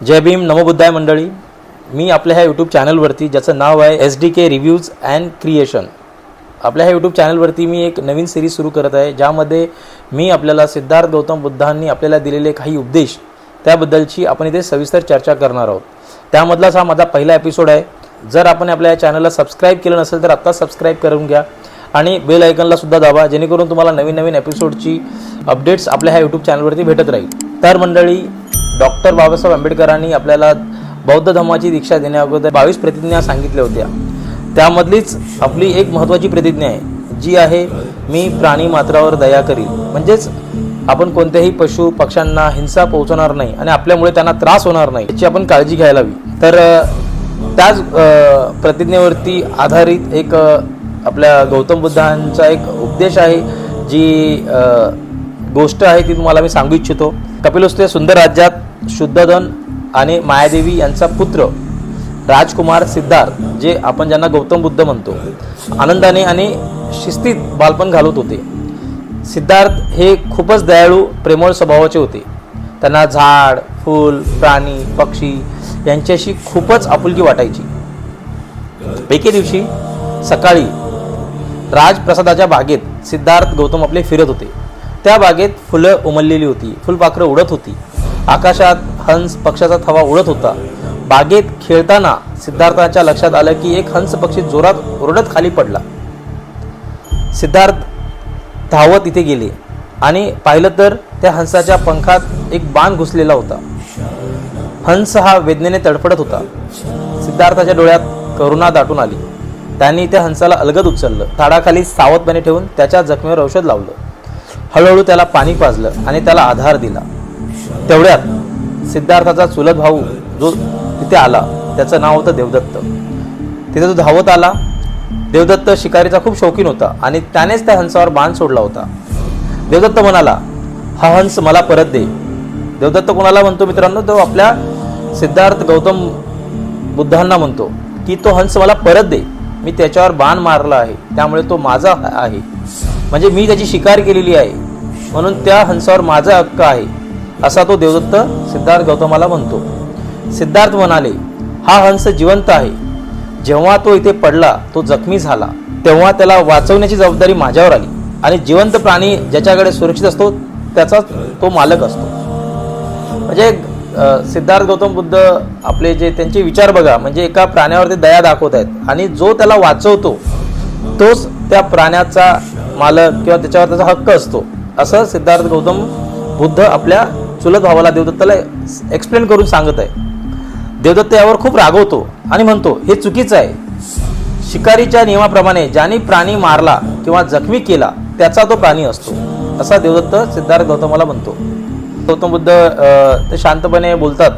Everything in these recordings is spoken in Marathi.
जय भीम नमोबुद्धाय मंडळी. मी आपल्या ह्या यूट्यूब चॅनलवरती ज्याचं नाव आहे S D K reviews and creation आपल्या ह्या यूट्यूब चॅनलवरती मी एक नवीन सिरीज सुरू करत आहे ज्यामध्ये मी आपल्याला सिद्धार्थ गौतम बुद्धांनी आपल्याला दिलेले काही उपदेश त्याबद्दलची आपण इथे सविस्तर चर्चा करणार आहोत. त्यामधलाच हा माझा पहिला एपिसोड आहे. जर आपण आपल्या या चॅनलला सबस्क्राईब केलं नसेल तर आत्ता सबस्क्राईब करून घ्या आणि बेल आयकनला सुद्धा दाबा जेणेकरून तुम्हाला नवीन नवीन एपिसोडची अपडेट्स आपल्या ह्या यूट्यूब चॅनलवरती भेटत राहील. तर मंडळी डॉक्टर बाबासाहेब आंबेडकरांनी आपल्याला बौद्ध धर्माची दीक्षा देण्याअगोदर बावीस प्रतिज्ञा सांगितल्या होत्या. त्यामधलीच आपली एक महत्त्वाची प्रतिज्ञा आहे जी आहे मी प्राणी मात्रावर दया करील म्हणजेच आपण कोणत्याही पशु पक्ष्यांना हिंसा पोहोचवणार नाही आणि आपल्यामुळे त्यांना त्रास होणार नाही याची आपण काळजी घ्यायला हवी. तर त्याच प्रतिज्ञेवरती आधारित एक आपल्या गौतम बुद्धांचा एक उपदेश आहे जी गोष्ट आहे ती तुम्हाला मी सांगू इच्छितो. कपिलवस्तू सुंदर राज्यात शुद्धधन आणि मायादेवी यांचा पुत्र राजकुमार सिद्धार्थ जे आपण ज्यांना गौतम बुद्ध म्हणतो आनंदाने आणि शिस्तीत बालपण घालवत होते. सिद्धार्थ हे खूपच दयाळू प्रेमळ स्वभावाचे होते. त्यांना झाड फूल प्राणी पक्षी यांच्याशी खूपच आपुलकी वाटायची. एके दिवशी सकाळी राजप्रसादाच्या बागेत सिद्धार्थ गौतम आपले फिरत होते. त्या बागेत फुलं उमललेली होती फुलपाखरं उडत होती. आकाशात हंस पक्षाचा थवा उडत होता. बागेत खेळताना सिद्धार्थाच्या लक्षात आलं की एक हंस पक्षी जोरात ओरडत खाली पडला. सिद्धार्थ धावत इथे गेले आणि पाहिलं तर त्या हंसाच्या पंखात एक बाण घुसलेला होता. हंस हा वेदनेने तडफडत होता. सिद्धार्थाच्या डोळ्यात करुणा दाटून आली. त्यांनी त्या हंसाला अलगद उचललं. ताडाखाली सावधपणे ठेवून त्याच्या जखमेवर औषध लावलं. हळूहळू त्याला पाणी पाजलं आणि त्याला आधार दिला. तेवढ्यात सिद्धार्थाचा चुलत भाऊ जो तिथे आला त्याचं नाव होतं देवदत्त. तिथे तो धावत आला. देवदत्त शिकारीचा खूप शौकीन होता आणि त्यानेच त्या हंसावर बाण सोडला होता. देवदत्त म्हणाला हा हंस मला परत दे. देवदत्त कोणाला म्हणतो मित्रांनो? तो आपल्या सिद्धार्थ गौतम बुद्धांना म्हणतो की तो हंस मला परत दे. मी त्याच्यावर बाण मारला आहे. त्यामुळे तो माझा आहे. म्हणजे मी त्याची शिकार केलेली आहे. म्हणून त्या हंसावर माझा हक्क आहे. असा तो देवदत्त सिद्धार्थ गौतमाला म्हणतो. सिद्धार्थ म्हणाले हा हंस जिवंत आहे. जेव्हा तो इथे पडला तो जखमी झाला. तेव्हा त्याला वाचवण्याची जबाबदारी माझ्यावर आली. आणि जिवंत प्राणी ज्याच्याकडे सुरक्षित असतो त्याचा तो मालक असतो. म्हणजे सिद्धार्थ गौतम बुद्ध आपले जे त्यांचे विचार बघा म्हणजे एका प्राण्यावरती दया दाखवत आहेत. आणि जो त्याला वाचवतो तोच त्या प्राण्याचा मालक किंवा त्याच्यावर त्याचा हक्क असतो. असं सिद्धार्थ गौतम बुद्ध आपल्या चुलत भावाला देवदत्ताला एक्सप्लेन करून सांगत आहे. देवदत्त यावर खूप रागवतो आणि म्हणतो हे चुकीचं आहे. शिकारीच्या नियमाप्रमाणे ज्याने प्राणी मारला किंवा जखमी केला त्याचा तो प्राणी असतो. असा देवदत्त सिद्धार्थ गौतमाला म्हणतो. गौतम बुद्ध ते शांतपणे बोलतात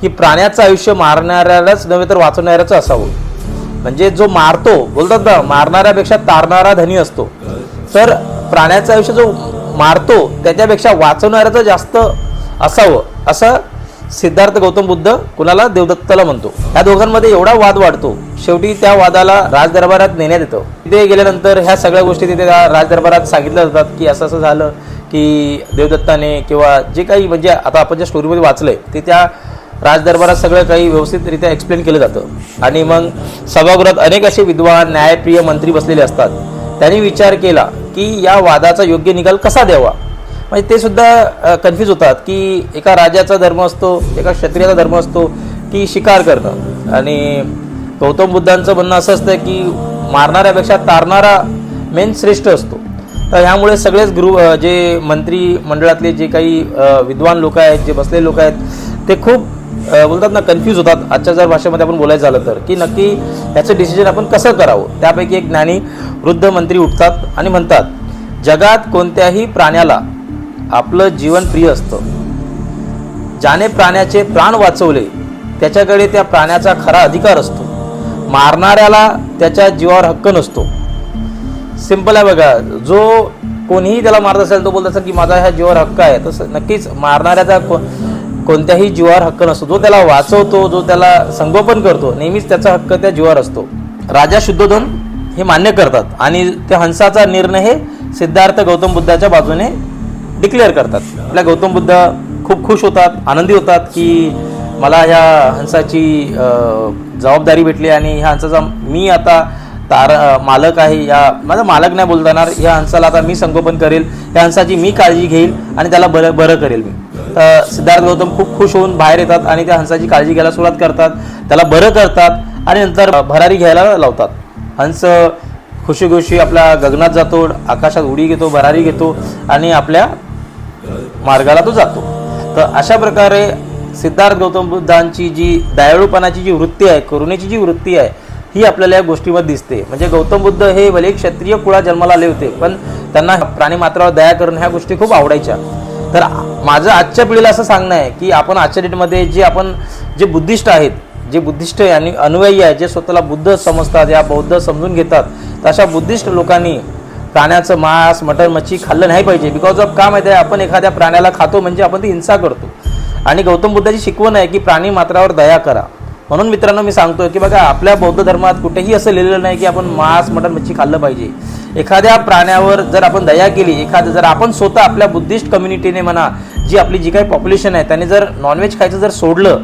की प्राण्याचं आयुष्य मारणाऱ्यालाच नव्हे तर वाचवणाऱ्याचं असावं. म्हणजे जो मारतो बोलतात ना मारणाऱ्यापेक्षा तारणारा धनी असतो. तर प्राण्याचं आयुष्य जो मारतो त्याच्यापेक्षा वाचवणाऱ्याचं जास्त असावं. असं सिद्धार्थ गौतम बुद्ध कुणाला देवदत्ताला म्हणतो. या दोघांमध्ये एवढा वाद वाढतो. शेवटी त्या वादाला राजदरबारात नेण्यात येतं. तिथे गेल्यानंतर ह्या सगळ्या गोष्टी तिथे त्या राजदरबारात सांगितल्या जातात की असं असं झालं की देवदत्ताने किंवा जे काही म्हणजे आता आपण ज्या स्टोरीमध्ये वाचलंय ते त्या राजदरबारात सगळं काही व्यवस्थितरित्या एक्सप्लेन केलं जातं. आणि मग सभागृहात अनेक असे विद्वान न्यायप्रिय मंत्री बसलेले असतात. त्यांनी विचार केला की या वादाचा योग्य निकाल कसा द्यावा? म्हणजे ते सुद्धा कन्फ्यूज होतात की एका राजाचा धर्म असतो एका क्षत्रियाचा धर्म असतो की शिकार करणं. आणि गौतम बुद्धांचं म्हणणं असं असतं की मारणाऱ्यापेक्षा तारणारा मेन श्रेष्ठ असतो. तर ह्यामुळे सगळेच गृह जे मंत्री मंडळातले जे काही विद्वान लोक आहेत जे बसलेले लोक आहेत ते खूप बोलतात ना कन्फ्यूज होतात. आजच्या जर भाषेमध्ये आपण बोलायचं झालं तर की नक्की याचं डिसिजन आपण कसं करावं? त्यापैकी एक ज्ञानी वृद्ध मंत्री उठतात आणि म्हणतात जगात कोणत्याही प्राण्याला आपलं जीवन प्रिय असतं. ज्याने प्राण्याचे प्राण वाचवले त्याच्याकडे त्या प्राण्याचा खरा अधिकार असतो. मारणाऱ्याला त्याच्या जीवावर हक्क नसतो. सिंपल आहे बघा जो कोणीही त्याला मारत असेल तो बोलत असेल की माझा ह्या जीवावर हक्क आहे तसं नक्कीच मारणाऱ्याचा को कोणत्याही जीवावर हक्क नसतो. जो त्याला वाचवतो जो त्याला संगोपन करतो नेहमीच त्याचा हक्क त्या जीवावर असतो. राजा शुद्धोधन हे मान्य करतात आणि त्या हंसाचा निर्णय हे सिद्धार्थ गौतम बुद्धाच्या बाजूने डिक्लेअर करतात. आपल्या गौतम बुद्ध खूप खुश होतात आनंदी होतात की मला ह्या हंसाची जबाबदारी भेटली आणि ह्या हंसाचा मी आता तार मालक आहे या माझा मालक नाही बोलताना या हंसाला आता मी संगोपन करेल या हंसाची मी काळजी घेईल आणि त्याला बरं बरं करेल मी. तर सिद्धार्थ गौतम खूप खुश होऊन बाहेर येतात आणि त्या हंसाची काळजी घ्यायला सुरुवात करतात त्याला बरं करतात आणि नंतर भरारी घ्यायला लावतात. हंस खुशी खुशी आपल्या गगनात जातो आकाशात उडी घेतो भरारी घेतो आणि आपल्या मार्गाला तो जातो. तर अशा प्रकारे सिद्धार्थ गौतम बुद्धांची जी दयाळूपणाची जी वृत्ती आहे करुणेची जी वृत्ती आहे ही आपल्याला या गोष्टीमध्ये दिसते. म्हणजे गौतम बुद्ध हे भले क्षत्रिय कुळा जन्माला आले होते पण त्यांना प्राणी मात्रावर दया करणं ह्या गोष्टी खूप आवडायच्या. तर माझं आजच्या पिढीला असं सांगणं आहे की आपण आजच्या डेटमध्ये जे आपण जे बुद्धिस्ट आहेत जे बुद्धिस्ट आणि अनुयायी आहे जे स्वतःला बुद्ध समजतात या बौद्ध समजून घेतात तर अशा बुद्धिस्ट लोकांनी प्राण्याचं मांस मटण मच्छी खाल्लं नाही पाहिजे. बिकॉज ऑफ का माहिती आहे? आपण एखाद्या प्राण्याला खातो म्हणजे आपण ती हिंसा करतो. आणि गौतम बुद्धाची शिकवण आहे की प्राणी मात्रावर दया करा. म्हणून मित्रांनो मी सांगतोय की बघा आपल्या बौद्ध धर्मात कुठेही असं लिहिलेलं नाही की आपण मांस मटण मच्छी खाल्लं पाहिजे. एखाद्या प्राण्यावर जर आपण दया केली एखादं जर आपण स्वतः आपल्या बुद्धिस्ट कम्युनिटीने म्हणा जी आपली जी काही पॉप्युलेशन आहे त्याने जर नॉनव्हेज खायचं जर सोडलं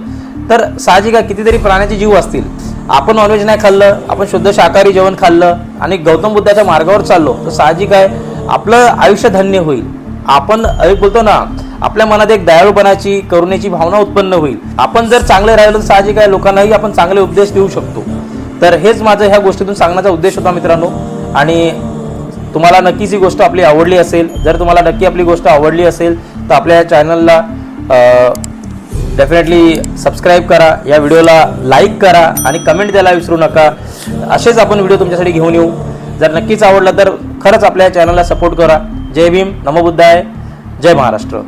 तर साहजिक कितीतरी प्राण्याचे जीव असतील. आपण नॉनव्हेज नाही खाल्लं आपण शुद्ध शाकाहारी जेवण खाल्लं आणि गौतम बुद्धाच्या मार्गावर चाललो तर साहजिक आहे आपलं आयुष्य धन्य होईल. आपण एक बोलतो ना आपल्या मनात एक दयाळूपणाची करुणेची भावना उत्पन्न होईल. आपण जर चांगले राहिलो तर साहजिक आहे लोकांनाही आपण चांगले उपदेश देऊ शकतो. तर हेच माझं ह्या गोष्टीतून सांगण्याचा उद्देश होता मित्रांनो. आणि तुम्हाला नक्कीच ही गोष्ट आपली आवडली असेल. जर तुम्हाला नक्की आपली गोष्ट आवडली असेल तर आपल्या या चॅनलला डेफिनेटली सबस्क्राईब करा या व्हिडिओला लाईक करा आणि कमेंट द्यायला विसरू नका. असेच आपण व्हिडिओ तुमच्यासाठी घेऊन येऊ. जर नक्कीच आवडला तर खरंच आपल्या चॅनलला सपोर्ट करा. जय भीम नमोबुद्धाय जय महाराष्ट्र.